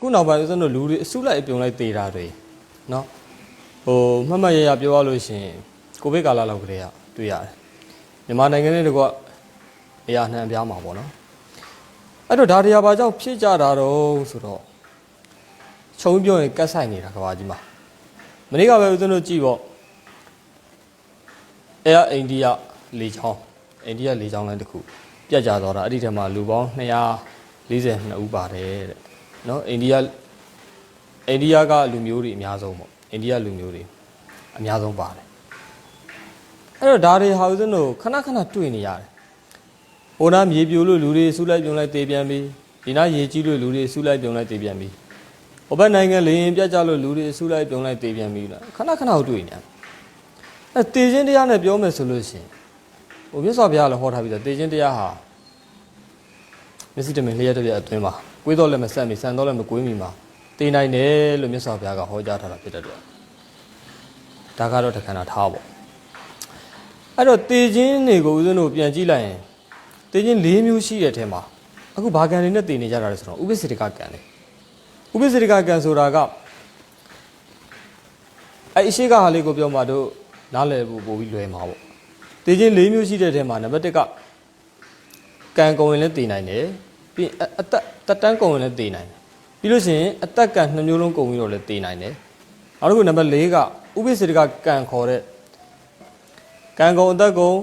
ခုနောက်ပိုင်းဦးဇင်းတို့လူတွေအစုလိုက်အပြုံလိုက်သေးတာတွေနော်ဟိုမှတ်မှတ်ရရပြောရလို့ရှိရင်ကိုဗစ်ကာလလောက်ကလေးကတွေ့ရတယ်မြန်မာနိုင်ငံနဲ့တကွအရာနှံပြားမှာပေါ့နော်အဲ့တော့ဒါတရားဘာကြောင့်ဖြစ်ကြတာတော့ဆိုတော့ခြုံပြောရင်ကတ်ဆိုင်နေတာကဘာကြီးမှာမနေ့ကပဲဦးဇင်းတို့ကြည့်ပေါ့အဲအိန္ဒိယလေချောင်းအိန္ဒိယလေချောင်းလည်းတစ်ခုပြတ်ကျသွားတာအဲ့ဒီထဲမှာလူပေါင်း242ဦးပါတယ်တဲ့ နော်အိန္ဒိယအိန္ဒိယကလူမျိုးတွေအများဆုံးပေါ့အိန္ဒိယလူမျိုးတွေအများဆုံးပါတယ်အဲ့တော့ဒါတွေဟာဦးဇင်းတို့ခဏခဏတွေ့နေရတယ်ဟိုနားမြေပြိုလို့လူတွေဆူလိုက်ပြုံလိုက်တေးပြန်ပြီဒီနားရေကြီးလို့လူတွေဆူလိုက်ပြုံလိုက်တေးပြန်ပြီဟိုဘက်နိုင်ငံလေရင်ပြတ်ကျလို့လူတွေဆူလိုက်ပြုံလိုက်တေးပြန်ပြီလားခဏခဏတွေ့နေရတယ်အဲတေးချင်းတရားနဲ့ပြောမယ်ဆိုလို့ရှိရင်ဟိုမြတ်စွာဘုရားလည်းဟောထားပြီးသားတေးချင်းတရားဟာမျက်စိတမင်လျှက်တစ်ပြက်အတွင်းမှာ ကိုယ်တော့လည်းမဆက်မီဆန်တော့လည်းမကွေးမီမှာတေးနိုင်တယ်လို့မြတ်စွာဘုရားကဟောကြားထားတာဖြစ်တဲ့အတွက်ဒါကတော့တခဏထားပေါ့အဲ့တော့တေးချင်းတွေကိုဦးဇင်းတို့ပြန်ကြည့်လိုက်ရင်တေးချင်း၄မျိုးရှိတဲ့ထဲမှာအခုဘာကံတွေနဲ့တေးနေကြတာလဲဆိုတော့ဥပ္ပစေတကကံလေဥပ္ပစေတကကံဆိုတာကအဲ့အရှိကဟာလေးကိုပြောမှတို့နားလည်ဖို့ပို့ပြီးလွယ်မှာပေါ့တေးချင်း၄မျိုးရှိတဲ့ထဲမှာနံပါတ်၁ကကံကုန်ရင်လည်းတေးနိုင်တယ် ပြီးရင်အသက်တက်တန်းကုန်ရင်လည်းတေးနိုင်တယ်ပြီးလို့ရှိရင်အသက်ကံနှစ်မျိုးလုံးကုန်ပြီးတော့လည်းတေးနိုင်တယ်နောက်တစ်ခုနံပါတ်၄ကဥပ္ပစေတကကံခေါ်တဲ့ကံကုန်အသက်ကုန်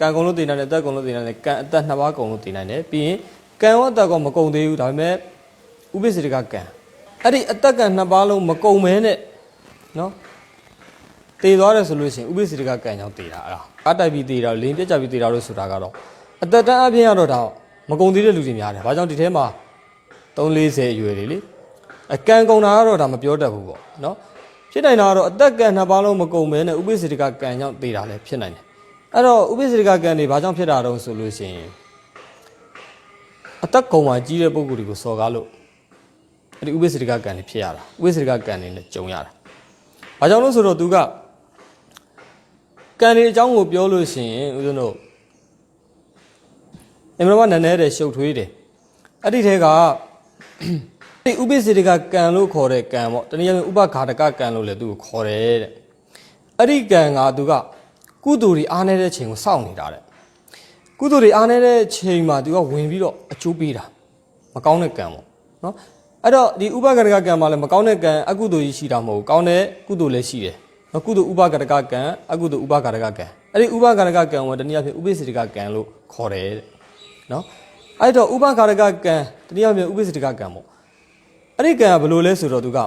ကံကုန်လို့တေးနိုင်တယ်အသက်ကုန်လို့တေးနိုင်တယ်ကံအသက်နှစ်ပါးကုန်လို့တေးနိုင်တယ်ပြီးရင်ကံရောအသက်ကောမကုန်သေးဘူးဒါပေမဲ့ဥပ္ပစေတကကံအဲ့ဒီအသက်ကံနှစ်ပါးလုံးမကုန်မဲနဲ့နော်တည်သွားတယ်ဆိုလို့ရှိရင်ဥပိ္ပစေတကကံကြောင့်တည်တာအဲ့ဒါအတိုက်ပြီးတည်တာလင်းပြက်ကြပြီးတည်တာလို့ဆိုတာကတော့အသက်တန်းအပြင်ကတော့ဒါ မကုံသေးတဲ့လူတွေများတယ်။ဘာကြောင့်ဒီထဲမှာ340အရွယ်တွေလေအကံကုံတာကတော့ဒါမပြောတတ်ဘူးပေါ့နော်။ဖြစ်နိုင်တာကတော့အသက်ကံနှစ်ပါးလုံးမကုံမဲနဲ့ဥပိ္ပစေတကကံကြောင့်တည်တာလည်းဖြစ်နိုင်တယ်။အဲ့တော့ဥပိ္ပစေတကကံတွေဘာကြောင့်ဖြစ်တာတုံးဆိုလို့ရှိရင်အသက်ကုံမှာကြီးတဲ့ပုံကိုယ်တွေကိုစော်ကားလို့အဲ့ဒီဥပိ္ပစေတကကံတွေဖြစ်ရတာဥပိ္ပစေတကကံတွေနဲ့ကြုံရတာ။ဘာကြောင့်လို့ဆိုတော့သူကကံဒီအကြောင်းကိုပြောလို့ရှိရင်ဦးဇင်းတို့ အမှန်တော့နည်းနည်းတဲ့ရှုပ်ထွေးတယ်အဲ့ဒီထဲကဒီဥပိ္ပစေတကကံလို့ခေါ်တဲ့ကံပေါ့တနည်းအားဖြင့်ဥပဃာတကကံလို့လည်းသူကိုခေါ်တယ်တဲ့အဲ့ဒီကံကသူကကုသိုလ်တွေအားနေတဲ့ချိန်ကိုစောင့်နေတာတဲ့ကုသိုလ်တွေအားနေတဲ့ချိန်မှာသူကဝင်ပြီးတော့အကျိုးပေးတာမကောင်းတဲ့ကံပေါ့နော်အဲ့တော့ဒီဥပဃာတကကံမှာလည်းမကောင်းတဲ့ကံအကုသိုလ်ကြီးရှိတာမဟုတ်ဘူးကောင်းတဲ့ကုသိုလ်လည်းရှိတယ်အကုသိုလ်ဥပကရကကံအကုသိုလ်ဥပကရကကံအဲ့ဒီဥပကရကကံကိုတနည်းအားဖြင့်ဥပိ္ပစေတကကံလို့ခေါ်တယ်တဲ့ နော်အဲ့တော့ဥပကရကကံတနည်းအားဖြင့်ဥပိ္ပစေတကကံပေါ့အဲ့ဒီကံကဘယ်လိုလဲဆိုတော့သူက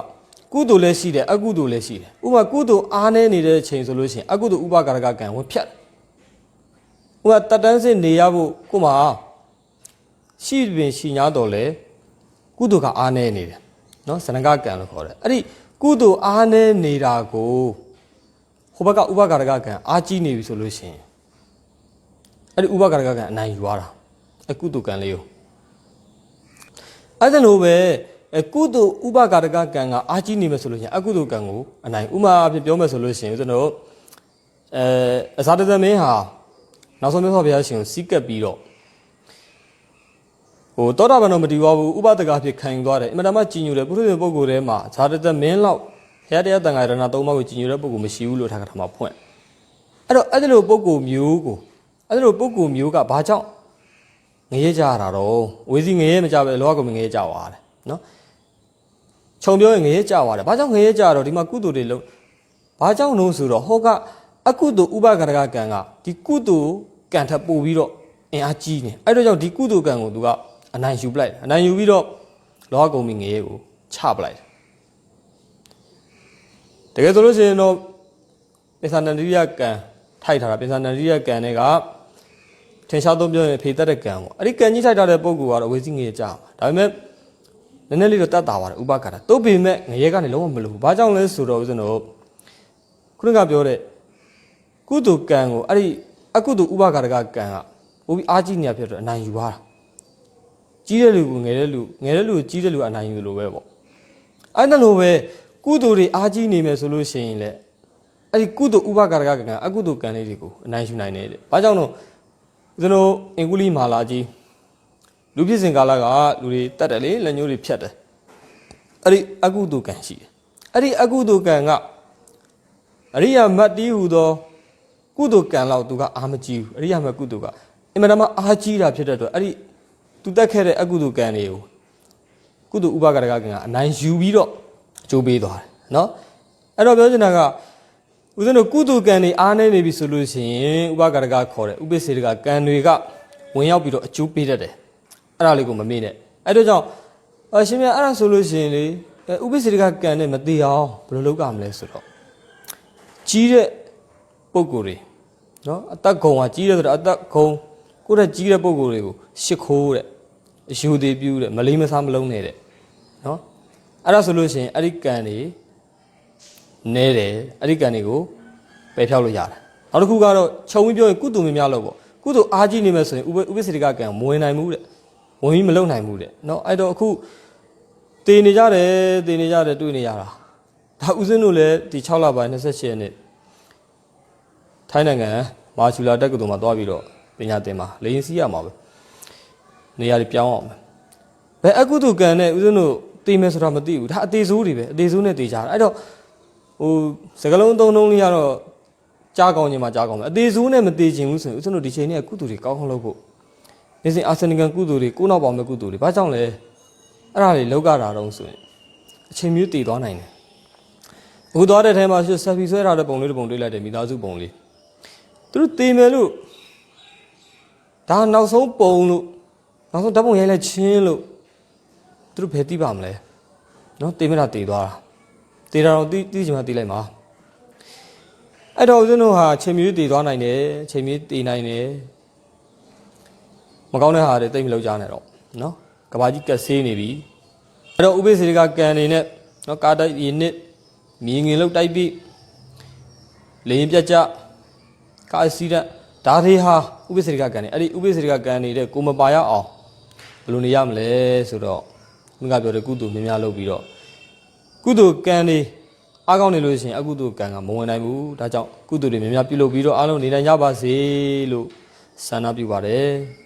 ကုသိုလ်လည်းရှိတယ်အကုသိုလ်လည်းရှိတယ်ဥပမာကုသိုလ်အားနေနေတဲ့ချိန်ဆိုလို့ရှိရင်အကုသိုလ်ဥပကရကကံဝင်ဖြတ်တယ်ဥပမာတတန်းစစ်နေရဖို့ကို့မှာရှိပင်ရှိညာတော်လဲကုသိုလ်ကအားနေနေတယ်နော်ဇနကကံလို့ခေါ်တယ်အဲ့ဒီကုသိုလ်အားနေနေတာကိုဟိုဘက်ကဥပကာရကကံအာကြီးနေပြီဆိုလို့ရှိရင်အဲ့ဒီဥပကာရကကံအနိုင်ယူသွားတာ အကုတုကံလေးကိုအဲ့ဒါလိုပဲအကုတုဥပကာရကကံကအာကြီးနေမယ်ဆိုလို့ရှိရင်အကုတုကံကိုအနိုင်ဥမာအဖြစ်ပြောမယ်ဆိုလို့ရှိရင်ကျွန်တော်အဲအဇာတသမင်းဟာနောက်ဆုံးမြတ်စွာဘုရားရှင်ကိုစီးကပ်ပြီးတော့ဟိုတောတာပန်တော့မတည်သွားဘူးဥပဒကအဖြစ်ခံယူသွားတယ်အင်မတန်မှကြည်ညိုတယ်ပုရိသေပုဂ္ဂိုလ်ထဲမှာဇာတသမင်းလောက်ဘုရားတရားတန်ခါရဏသုံးပါးကိုကြည်ညိုတဲ့ပုဂ္ဂိုလ်မရှိဘူးလို့ထားတာမှာဖွင့်အဲ့တော့အဲ့ဒီလိုပုဂ္ဂိုလ်မျိုးကိုအဲ့ဒီလိုပုဂ္ဂိုလ်မျိုးကဘာကြောင့် ငရဲကြရတာတော့ဝေစီငရဲမကြပဲလောကကိုငရဲကြသွားတယ်နော်ခြုံပြောရင်ငရဲကြသွားတယ်ဘာကြောင့်ငရဲကြတော့ဒီမှာကုသိုလ်တွေလုံးဘာကြောင့်လို့ဆိုတော့ဟောကအကုသိုလ်ဥပကရကကံကဒီကုသိုလ်ကံထပ်ပို့ပြီးတော့အင်အားကြီးနေအဲ့တော့ကြောင့်ဒီကုသိုလ်ကံကိုသူကအနိုင်ယူပလိုက်တယ်အနိုင်ယူပြီးတော့လောကကုံမီငရဲကိုချပလိုက်တယ်တကယ်ဆိုလို့ရှိရင်တော့ပိဿာနန္ဒိယကံထိုက်ထားတာပိဿာနန္ဒိယကံတွေက ထင်ရှားသုံးပြောရင်ဖေသက်တဲ့ကံပေါ့အဲ့ဒီကံကြီးထိုက်ထားတဲ့ပုံကူကတော့ဝေစီငရေကြာမှာဒါပေမဲ့နည်းနည်းလေးတော့တတ်တာပါတယ်ဥပကာရတုတ်ပေမဲ့ငရေကနေလုံးဝမလို့ဘူးဘာကြောင့်လဲဆိုတော့ဦးဇင်းတို့ခုနကပြောတဲ့ကုသိုလ်ကံကိုအဲ့ဒီအကုသိုလ်ဥပကာရကကံကပိုပြီးအားကြီးနေရဖြစ်တော့အနိုင်ယူသွားတာကြီးတဲ့လူကငယ်တဲ့လူငယ်တဲ့လူကိုကြီးတဲ့လူကအနိုင်ယူလို့ပဲပေါ့အဲ့ဒါလိုပဲကုသိုလ်တွေအားကြီးနေမယ်ဆိုလို့ရှိရင်လေအဲ့ဒီကုသိုလ်ဥပကာရကကံအကုသိုလ်ကံလေးတွေကိုအနိုင်ယူနိုင်တယ်တဲ့။ဘာကြောင့်လို့ ကျွန်တော်အင်္ဂုလိမာလာကြီးလူဖြစ်စဉ်ကာလကလူတွေတတ်တယ်လေလက်ညှိုးတွေဖြတ်တယ်။အဲ့ဒီအကုသိုလ်ကံရှိတယ်အဲ့ဒီအကုသိုလ်ကံကအရိယာမတ်တီးဟူသောကုသိုလ်ကံလောက်သူကအာမကြီးဘူးအရိယာမတ်ကုသိုလ်ကအင်မတန်မှအာကြီးတာဖြစ်တဲ့အတွက်အဲ့ဒီသူတက်ခဲ့တဲ့အကုသိုလ်ကံတွေကိုကုသိုလ်ဥပကရကကံကအနိုင်ယူပြီးတော့အကျိုးပေးသွားတယ်နော်အဲ့တော့ပြောချင်တာက ဦးဇင်းတို့ကုသိုလ်ကံတွေအားနေနေပြီဆိုလို့ရှိရင်ဥပကရကခေါ်တဲ့ဥပိ္ပစေတကကံတွေကဝင်ရောက်ပြီးတော့အကျိုးပေးတတ်တယ်အဲ့ဒါလေးကိုမမေ့နဲ့အဲ့တော့ကြောင့်အရှင်မြတ်အဲ့ဒါဆိုလို့ရှိရင်လေအဲဥပိ္ပစေတကကံနဲ့မသေးအောင်ဘယ်လိုလုပ်ကြမလဲဆိုတော့ကြီးတဲ့ပုံကိုယ်တွေနော်အသက်ဂုံကကြီးတယ်ဆိုတော့အသက်ဂုံကိုယ့်တဲ့ကြီးတဲ့ပုံကိုယ်တွေကိုရှ िख ိုးတဲ့အယူသေးပြူးတဲ့မလေးမစားမလုံးနဲ့တဲ့နော်အဲ့ဒါဆိုလို့ရှိရင်အဲ့ဒီကံတွေ နဲတယ်အဲ့ဒီကံတွေကိုပယ်ဖြောက်လို့ရတယ်နောက်တစ်ခုကတော့ခြုံပြီးပြောရင်ကုသိုလ်များများလို့ပေါ့ကုသိုလ်အားကြီးနေမယ်ဆိုရင်ဥပဥပ္ပစေတကကံမဝင်နိုင်ဘူးတဲ့ဝင်ပြီးမလုံနိုင်ဘူးတဲ့နော်အဲ့တော့အခုတည်နေကြတယ်တည်နေကြတယ်တွေ့နေရတာဒါဥစဉ်တို့လည်းဒီ6လပိုင်း28ရက်နေ့ထိုင်းနိုင်ငံမာချူလာတက္ကသိုလ်မှာသွားပြီးတော့ပညာသင်မှာလေရင်စီးရမှာပဲနေရာတွေပြောင်းအောင်မယ်ဘယ်အကုသိုလ်ကံနဲ့ဥစဉ်တို့တည်မယ်ဆိုတာမသိဘူးဒါအသေးစိုးတွေပဲအသေးစိုးနဲ့တည်ကြတာအဲ့တော့ ဟိုစကလုံးသုံးလုံးလေးကတော့ကြားကောင်းခြင်းမှာကြားကောင်းမယ်အသေးစိုးနဲ့မတည်ခြင်းဘူးဆိုရင်ဥစဉ်တို့ဒီချိန်နဲ့ကုသိုလ်တွေကောင်းကောင်းလုပ်ဖို့နေစဉ်အာဆနိကံကုသိုလ်တွေကိုနောက်ပေါင်းမဲ့ကုသိုလ်တွေဘာကြောင့်လဲအဲ့ဒါတွေလောက်ကြတာတော့ဆိုရင်အချိန်မျိုးတည်သွားနိုင်တယ်အခုသွားတဲ့ထဲမှာဆက်ဖီဆွဲထားတဲ့ပုံလေးတစ်ပုံတွေ့လိုက်တယ်မိသားစုပုံလေးသူတို့တည်မယ်လို့ဒါနောက်ဆုံးပုံလို့နောက်ဆုံးဓာတ်ပုံရိုက်လိုက်ချင်းလို့သူတို့ဘယ်သိပါမလဲနော်တည်မတာတည်သွားတာ တည်တာတော့တီးတီးချင်မှတည်လိုက်မှာအဲ့တော့ဦးဇင်းတို့ဟာချိန်မျိုးတည်သွားနိုင်တယ်ချိန်မျိုးတည်နိုင်တယ်မကောင်းတဲ့ဟာတွေတိတ်မလောက်ကြနဲ့တော့နော်ကဘာကြီးကက်ဆေးနေပြီအဲ့တော့ဥပိ္ပစေကကံနေနဲ့နော်ကာတိုက်ရနစ်မြင်ငင်လောက်တိုက်ပြီးလေရင်ပြတ်ကြကာစီရက်ဒါတွေဟာဥပိ္ပစေကကံနေအဲ့ဒီဥပိ္ပစေကကံနေတဲ့ကိုမပါရအောင်ဘယ်လိုနေရမလဲဆိုတော့မင်းကပြောတဲ့ကုသိုလ်များများလုပ်ပြီးတော့ ကုသိုလ်ကံတွေအားကောင်းနေလို့ရှိရင်အကုသိုလ်ကံကမဝင်နိုင်ဘူးဒါကြောင့်ကုသိုလ်တွေများများပြုလုပ်ပြီးတော့အားလုံးနေနိုင်ကြပါစေလို့ဆန္ဒပြုပါတယ်